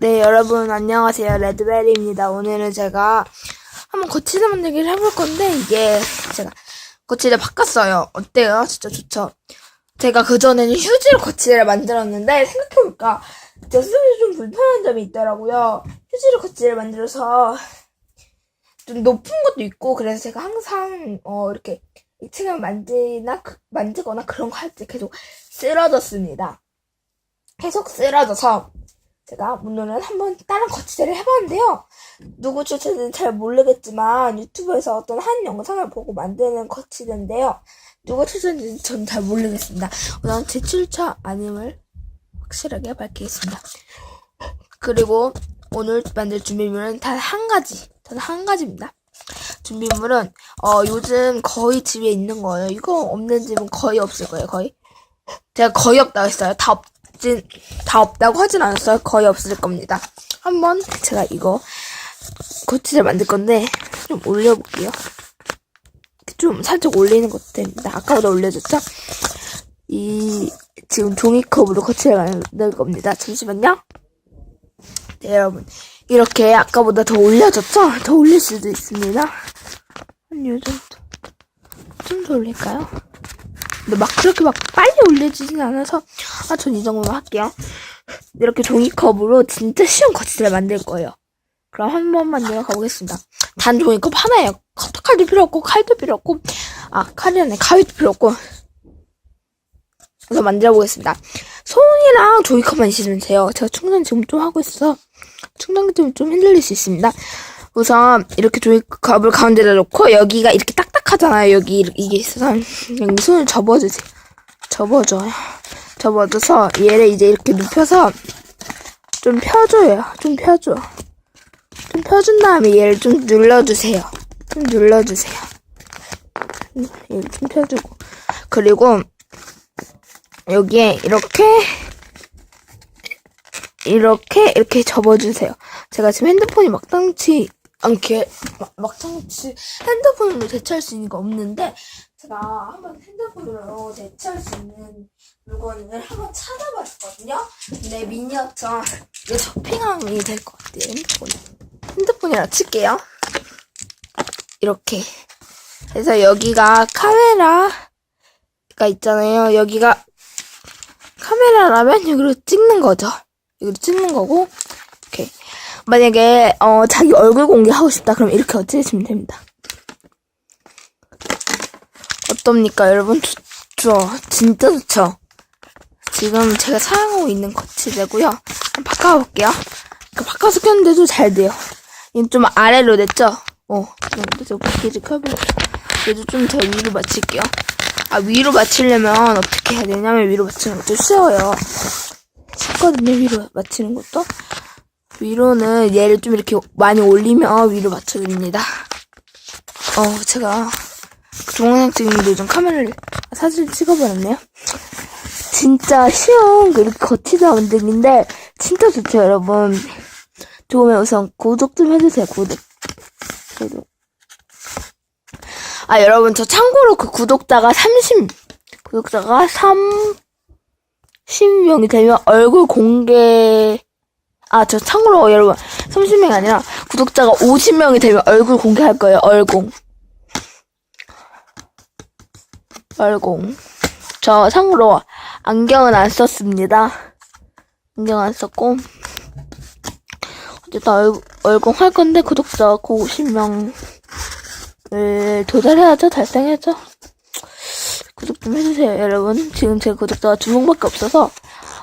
네, 여러분 안녕하세요. 레드베리입니다. 오늘은 제가 한번 거치대 만들기를 해볼 건데 이게 제가 거치대 바꿨어요. 어때요? 진짜 좋죠? 제가 그전에는 휴지로 거치대를 만들었는데 생각해보니까 진짜 쓰기 좀 불편한 점이 있더라고요. 휴지로 거치대를 만들어서 좀 높은 것도 있고 그래서 제가 항상 어 이렇게 2층을 만지나 그- 만지거나 그런 거 할 때 계속 쓰러졌습니다. 계속 쓰러져서 제가 오늘은 한번 다른 거치대를 해봤는데요. 누구 추천인지 잘 모르겠지만 유튜브에서 어떤 한 영상을 보고 만드는 거치대인데요. 누구 추천인지 전잘 모르겠습니다. 우선 제 출처 아님을 확실하게 밝히겠습니다. 그리고 오늘 만들 준비물은 단 한 가지, 단 한 가지입니다. 준비물은 어 요즘 거의 집에 있는 거예요. 이거 없는 집은 거의 없을 거예요. 거의 제가 거의 없다고 했어요. 다 없 진 다 없다고 하진 않았어요. 거의 없을 겁니다. 한번 제가 이거 고치를 만들 건데 좀 올려볼게요. 좀 살짝 올리는 것도 됩니다. 아까보다 올려줬죠? 이 지금 종이컵으로 거치를 만들 겁니다. 잠시만요. 네, 여러분. 이렇게 아까보다 더 올려졌죠? 더 올릴 수도 있습니다. 한 요 정도. 좀 더 올릴까요? 근데 막 그렇게 막 빨리 올려지진 않아서, 아, 전 이 정도만 할게요. 이렇게 종이컵으로 진짜 쉬운 거치대를 만들 거예요. 그럼 한 번 만 들어 가 보겠습니다. 단 종이컵 하나예요. 커터칼도 필요 없고, 칼도 필요 없고, 아, 칼이 아니라 가위도 필요 없고. 그래서 만들어 보겠습니다. 손이랑 종이컵만 있으면 돼요. 제가 충전 지금 좀 하고 있어서 충전기 때문에 좀 흔들릴 수 있습니다. 우선 이렇게 종이컵을 가운데다 놓고 여기가 이렇게 딱 딱하잖아요. 여기 이게 있어서 여기 손을 접어주세요. 접어줘요. 접어줘서 얘를 이제 이렇게 눕혀서 좀 펴줘요. 좀 펴줘. 좀 펴준 다음에 얘를 좀 눌러주세요. 좀 눌러주세요. 얘를 좀 펴주고 그리고 여기에 이렇게 이렇게 이렇게 접어주세요. 제가 지금 핸드폰이 막당치 않게 막, 막당치 핸드폰으로 대체할 수 있는 거 없는데 제가 한번 핸드폰으로 대체할 수 있는 물건을 한번 찾아봤거든요. 근데 미니어처 이거 쇼핑함이 될 것 같아요. 핸드폰 핸드폰이라 칠게요. 이렇게 그래서 여기가 카메라가 있잖아요. 여기가 카메라라면 여기로 찍는 거죠. 여기로 찍는 거고. 만약에, 어, 자기 얼굴 공개하고 싶다. 그럼 이렇게 어찌시면 됩니다. 어떻습니까, 여러분? 좋죠? 진짜 좋죠? 지금 제가 사용하고 있는 거치대고요. 한번 바꿔볼게요. 그 바꿔서 켰는데도 잘 돼요. 이건 좀 아래로 됐죠? 어, 이거 좀 계속 켜볼게요. 얘도 좀 더 위로 맞출게요. 아, 위로 맞추려면 어떻게 해야 되냐면 위로 맞추는 것도 쉬워요. 쉽거든요, 위로 맞추는 것도. 위로는 얘를 좀 이렇게 많이 올리면 위로 맞춰줍니다. 어, 제가 동영상 찍는데 좀 카메라를, 아, 사진 찍어버렸네요. 진짜 쉬운 그 이렇게 거치대 만들기인데 진짜 좋죠, 여러분. 좋으면 우선 구독 좀 해주세요, 구독. 구독. 아, 여러분, 저 참고로 그 구독자가 30, 구독자가 30명이 되면 얼굴 공개, 아, 저 참고로 여러분, 30명이 아니라 구독자가 50명이 되면 얼굴 공개할 거예요, 얼공. 얼공. 저 참고로 안경은 안 썼습니다. 안경 안 썼고. 어쨌든 얼, 얼공 할 건데 구독자 그 50명 을 도달해야죠. 달성해야죠. 구독 좀 해주세요, 여러분. 지금 제 구독자가 두 명밖에 없어서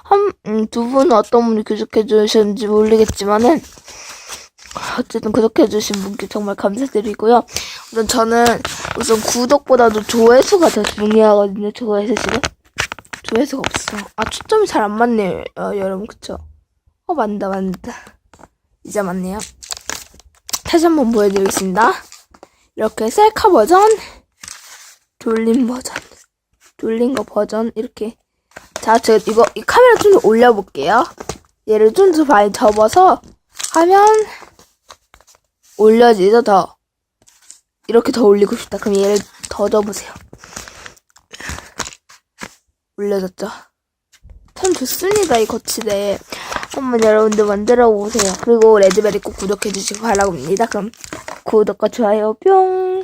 한, 음, 두 분은 어떤 분이 구독해 주셨는지 모르겠지만은 어쨌든 구독해 주신 분께 정말 감사드리고요. 우선 저는 우선 구독보다도 조회수가 더 중요하거든요. 조회수 지금 조회수가 없어. 아 초점이 잘 안 맞네요, 어, 여러분 그쵸? 어 맞다 맞다. 이제 맞네요. 다시 한번 보여드리겠습니다. 이렇게 셀카 버전, 돌린 버전, 돌린 거 버전 이렇게. 자, 제가 이거 이 카메라 좀 더 올려볼게요. 얘를 좀 더 많이 접어서 하면 올려지죠 더. 이렇게 더 올리고 싶다. 그럼 얘를 더 접으세요. 올려졌죠? 참 좋습니다 이 거치대. 한번 여러분들 만들어 보세요. 그리고 레드벨리 꼭 구독해 주시기 바랍니다. 그럼 구독과 좋아요 뿅.